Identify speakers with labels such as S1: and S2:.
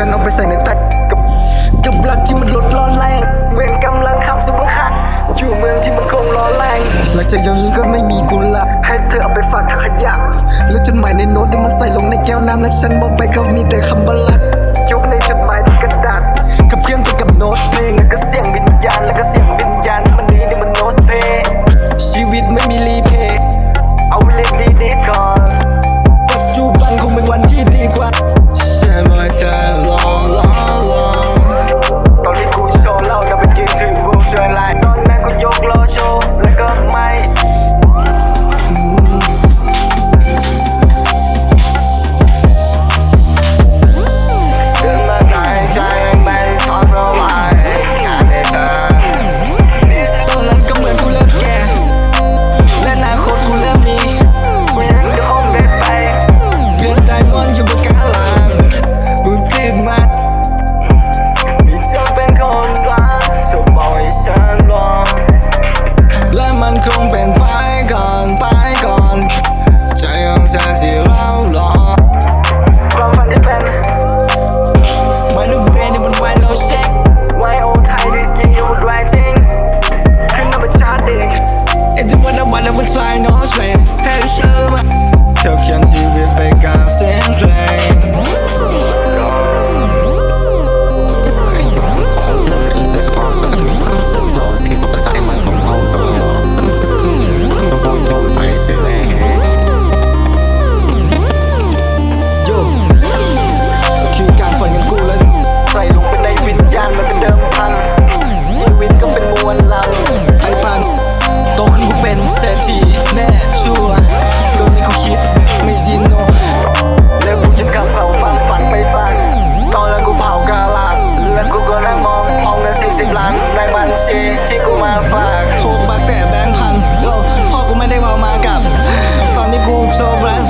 S1: ฉันเอาไปใส่ในตักกับกับรักที่มันลดร้อนแรงเวรกำลังขับสุปเปอร์คัร์อยู่เมืองที่มันคงร้อนแรงหลังจากเดี๋นี้ก็ไม่มีกุหลาบให้เธอเอาไปฝากถังขยะแล้วจดหมายในโน้ตที่มันใส่ลงในแก้วน้ำและฉันบอกไปเขามีแต่คำว่ารักยกในจดหมายที่กระดาษกับเพื่อนไปกับโน้ต วันเราไอ้ปันโตขึ้นกูเป็นเศรษฐีแน่ชัวร์ตอนนี้กูคิดไม่ยินโนแล้วกูจะกลับเผาฝันฝันไปฟังตอนแล้วกูเผากาลาดแล้วกูก็นั่งมองมองเงินสิบสิบล้านในบัญชีที่กูมาฝากโคกบักแต่แบงค์พันเราพ่อกูไม่ได้เมามากับ ตอนนี้กูโชว์แฟลช